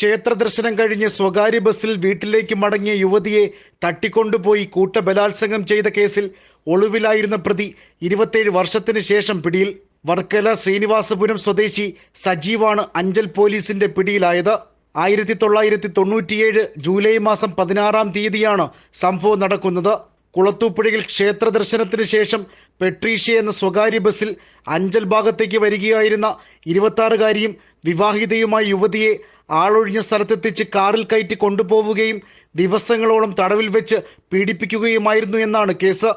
ക്ഷേത്ര ദർശനം കഴിഞ്ഞ് സ്വകാര്യ ബസ്സിൽ വീട്ടിലേക്ക് മടങ്ങിയ യുവതിയെ തട്ടിക്കൊണ്ടുപോയി കൂട്ടബലാത്സംഗം ചെയ്ത കേസിൽ ഒളിവിലായിരുന്ന പ്രതി ഇരുപത്തേഴ് വർഷത്തിന് ശേഷം പിടിയിൽ വർക്കല ശ്രീനിവാസപുരം സ്വദേശി സജീവാണ് അഞ്ചൽ പോലീസിന്റെ പിടിയിലായത്. ആയിരത്തി തൊള്ളായിരത്തി തൊണ്ണൂറ്റിയേഴ് ജൂലൈ മാസം പതിനാറാം തീയതിയാണ് സംഭവം നടക്കുന്നത്. കുളത്തൂപ്പുഴയിൽ ക്ഷേത്ര ദർശനത്തിന് ശേഷം പെട്രീഷ്യ എന്ന സ്വകാര്യ ബസ്സിൽ അഞ്ചൽ ഭാഗത്തേക്ക് വരികയായിരുന്ന ഇരുപത്താറുകാരിയും വിവാഹിതയുമായ യുവതിയെ ആളൊഴിഞ്ഞ സ്ഥലത്തെത്തിച്ച് കാറിൽ കയറ്റി കൊണ്ടുപോവുകയും ദിവസങ്ങളോളം തടവിൽ വെച്ച് പീഡിപ്പിക്കുകയുമായിരുന്നു എന്നാണ് കേസ്.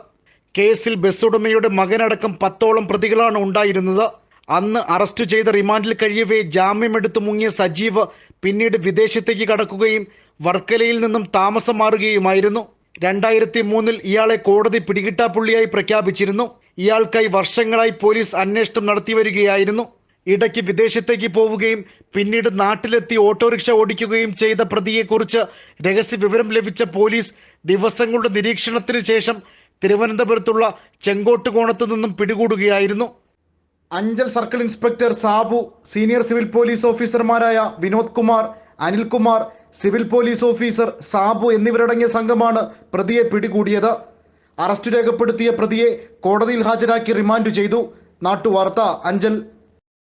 കേസിൽ ബസ് ഉടമയുടെ മകനടക്കം പത്തോളം പ്രതികളാണ് ഉണ്ടായിരുന്നത്. അന്ന് അറസ്റ്റ് ചെയ്ത റിമാൻഡിൽ കഴിയവേ ജാമ്യമെടുത്ത് മുങ്ങിയ സജീവ് പിന്നീട് വിദേശത്തേക്ക് കടക്കുകയും വർക്കലയിൽ നിന്നും താമസം മാറുകയുമായിരുന്നു. രണ്ടായിരത്തി മൂന്നിൽ ഇയാളെ കോടതി പിടികിട്ടാപ്പുള്ളിയായി പ്രഖ്യാപിച്ചിരുന്നു. ഇയാൾക്കായി വർഷങ്ങളായി പോലീസ് അന്വേഷണം നടത്തി വരികയായിരുന്നു. ഇടയ്ക്ക് വിദേശത്തേക്ക് പോവുകയും പിന്നീട് നാട്ടിലെത്തി ഓട്ടോറിക്ഷ ഓടിക്കുകയും ചെയ്ത പ്രതിയെക്കുറിച്ച് രഹസ്യ വിവരം ലഭിച്ച പോലീസ് ദിവസങ്ങളുടെ നിരീക്ഷണത്തിന് ശേഷം തിരുവനന്തപുരത്തുള്ള ചെങ്കോട്ടുകോണത്തു നിന്നും പിടികൂടുകയായിരുന്നു. Anchal circle inspector Sabu senior civil police ഓഫീസർമാരായ Vinod Kumar Anilkumar civil police officer Sabu എന്നിവരടങ്ങിയ സംഘമാണ് പ്രതിയെ പിടികൂടിയത്. അറസ്റ്റ് രേഖപ്പെടുത്തിയ പ്രതിയെ കോടതിയിൽ ഹാജരാക്കി റിമാൻഡ് ചെയ്തു. നാട്ടുവാർത്ത അഞ്ചൽ.